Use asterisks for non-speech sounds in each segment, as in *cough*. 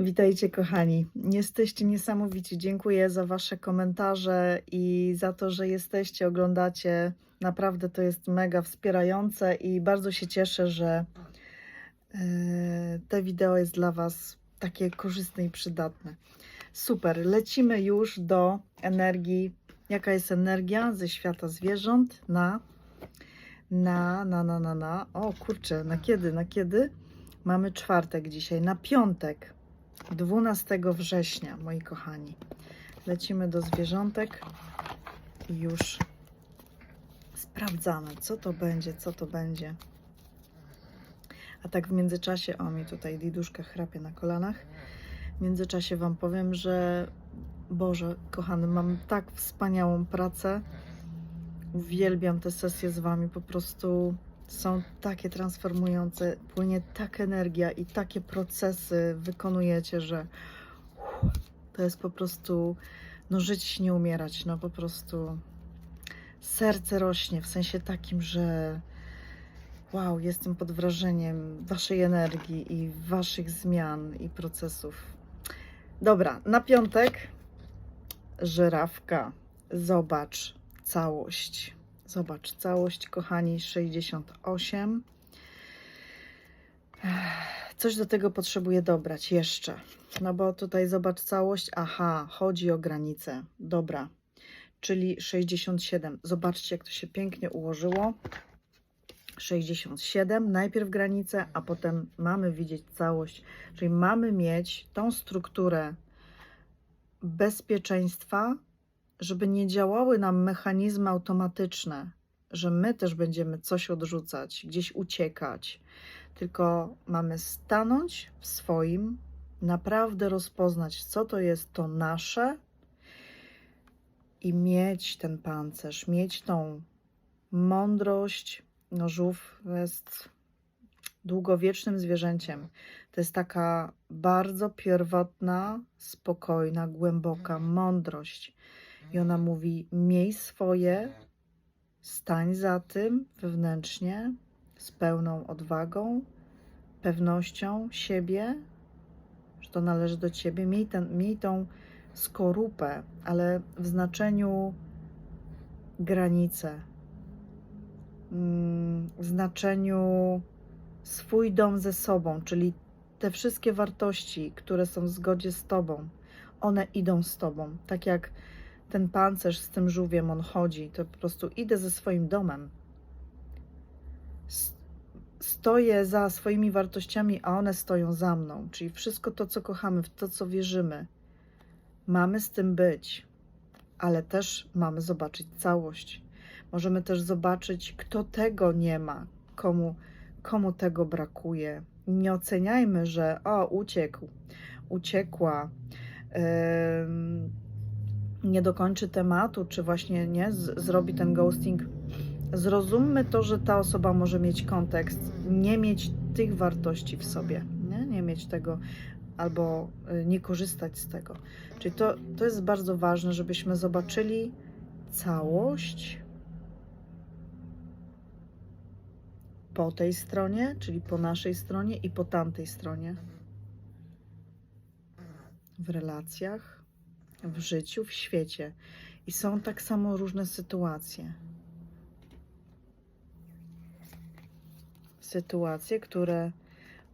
Witajcie, kochani. Jesteście niesamowici. Dziękuję za Wasze komentarze i za to, że jesteście, oglądacie. Naprawdę to jest mega wspierające i bardzo się cieszę, że e, te wideo jest dla Was takie korzystne i przydatne. Super. Lecimy już do energii. Jaka jest energia ze świata zwierząt na na, na, na, na, na. O kurczę, na kiedy, na kiedy? Mamy czwartek dzisiaj, na piątek, 12 września, moi kochani. Lecimy do zwierzątek i już sprawdzamy, co to będzie, co to będzie. A tak w międzyczasie, o mi tutaj Diduszka chrapie na kolanach. W międzyczasie Wam powiem, że Boże, kochany, mam tak wspaniałą pracę. Uwielbiam te sesje z Wami, po prostu są takie transformujące, płynie tak energia i takie procesy wykonujecie, że to jest po prostu, no żyć, nie umierać, no po prostu serce rośnie w sensie takim, że wow, jestem pod wrażeniem Waszej energii i Waszych zmian i procesów. Dobra, na piątek żyrawka. Zobacz całość. Zobacz, całość, kochani, 68. Ech, Coś do tego potrzebuję dobrać jeszcze. No bo tutaj zobacz całość. Aha, chodzi o granicę. Dobra, czyli 67. Zobaczcie, jak to się pięknie ułożyło. 67, najpierw granicę, a potem mamy widzieć całość, czyli mamy mieć tą strukturę bezpieczeństwa, żeby nie działały nam mechanizmy automatyczne, że my też będziemy coś odrzucać, gdzieś uciekać, tylko mamy stanąć w swoim, naprawdę rozpoznać, co to jest to nasze i mieć ten pancerz, mieć tą mądrość. No, żółw jest długowiecznym zwierzęciem. To jest taka bardzo pierwotna, spokojna, głęboka mądrość. I ona mówi: miej swoje, stań za tym wewnętrznie, z pełną odwagą, pewnością siebie, że to należy do ciebie. Miej, ten, miej tą skorupę, ale w znaczeniu granice, mm, w znaczeniu swój dom ze sobą, czyli te wszystkie wartości, które są w zgodzie z tobą, one idą z tobą. Tak jak ten pancerz z tym żółwiem, on chodzi, to po prostu idę ze swoim domem. Stoję za swoimi wartościami, a one stoją za mną. Czyli wszystko to, co kochamy, w to, co wierzymy, mamy z tym być, ale też mamy zobaczyć całość. Możemy też zobaczyć, kto tego nie ma, komu, komu tego brakuje. Nie oceniajmy, że o, uciekł, uciekła. em, nie dokończy tematu, czy właśnie nie z, zrobi ten ghosting, zrozummy to, że ta osoba może mieć kontekst, nie mieć tych wartości w sobie, nie, nie mieć tego albo y, nie korzystać z tego. Czyli to, to jest bardzo ważne, żebyśmy zobaczyli całość po tej stronie, czyli po naszej stronie i po tamtej stronie. W relacjach, w życiu, w świecie. I są tak samo różne sytuacje. Sytuacje, które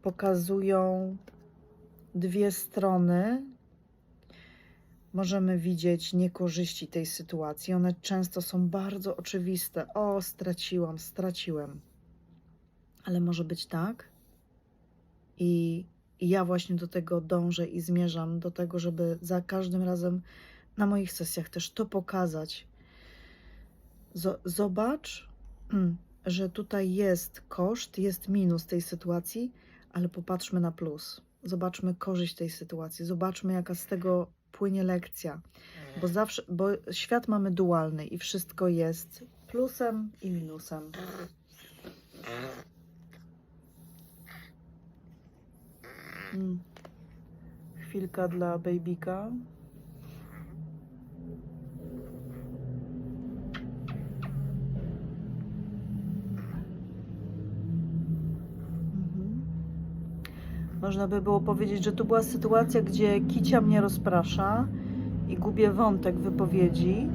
pokazują dwie strony. Możemy widzieć niekorzyści tej sytuacji. One często są bardzo oczywiste. O, straciłam, straciłem. Ale może być tak. I i ja właśnie do tego dążę i zmierzam, do tego, żeby za każdym razem na moich sesjach też to pokazać. Zo- Zobacz, że tutaj jest koszt, jest minus tej sytuacji, ale popatrzmy na plus. Zobaczmy korzyść tej sytuacji, zobaczmy, jaka z tego płynie lekcja. Bo zawsze, bo świat mamy dualny i wszystko jest plusem i minusem. Chwilka dla babyka. Mhm. Można by było powiedzieć, że tu była sytuacja, gdzie Kicia mnie rozprasza i gubię wątek wypowiedzi.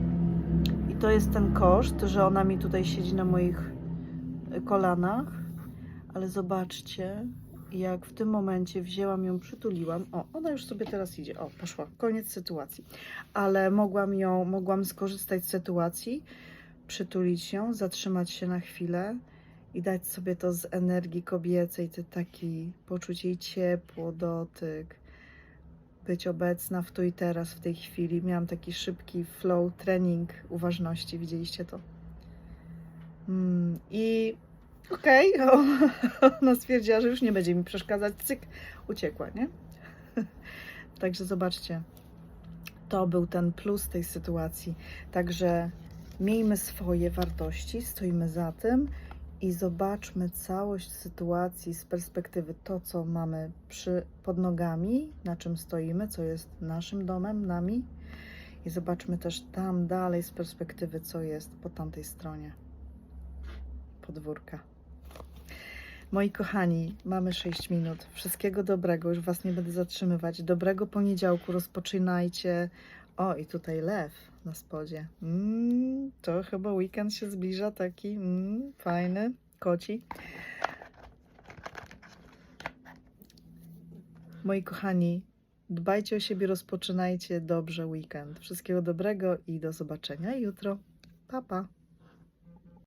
I to jest ten koszt, że ona mi tutaj siedzi na moich kolanach. Ale zobaczcie, jak w tym momencie wzięłam ją, przytuliłam. O, ona już sobie teraz idzie. O, poszła. Koniec sytuacji. Ale mogłam ją, mogłam skorzystać z sytuacji, przytulić ją, zatrzymać się na chwilę i dać sobie to z energii kobiecej, ty taki, poczuć jej ciepło, dotyk, być obecna w tu i teraz, w tej chwili. Miałam taki szybki flow, trening uważności, widzieliście to? Mm, I okej, *laughs* ona stwierdziła, że już nie będzie mi przeszkadzać, cyk, uciekła, nie? *laughs* Także zobaczcie, to był ten plus tej sytuacji. Także miejmy swoje wartości, stoimy za tym i zobaczmy całość sytuacji z perspektywy to, co mamy przy, pod nogami, na czym stoimy, co jest naszym domem, nami. I zobaczmy też tam dalej z perspektywy, co jest po tamtej stronie podwórka. Moi kochani, mamy 6 minut. Wszystkiego dobrego, już Was nie będę zatrzymywać. Dobrego poniedziałku, rozpoczynajcie. O, i tutaj lew na spodzie. Mm, to chyba weekend się zbliża, taki mm, fajny, koci. Moi kochani, dbajcie o siebie, rozpoczynajcie dobrze weekend. Wszystkiego dobrego i do zobaczenia jutro. Pa, pa.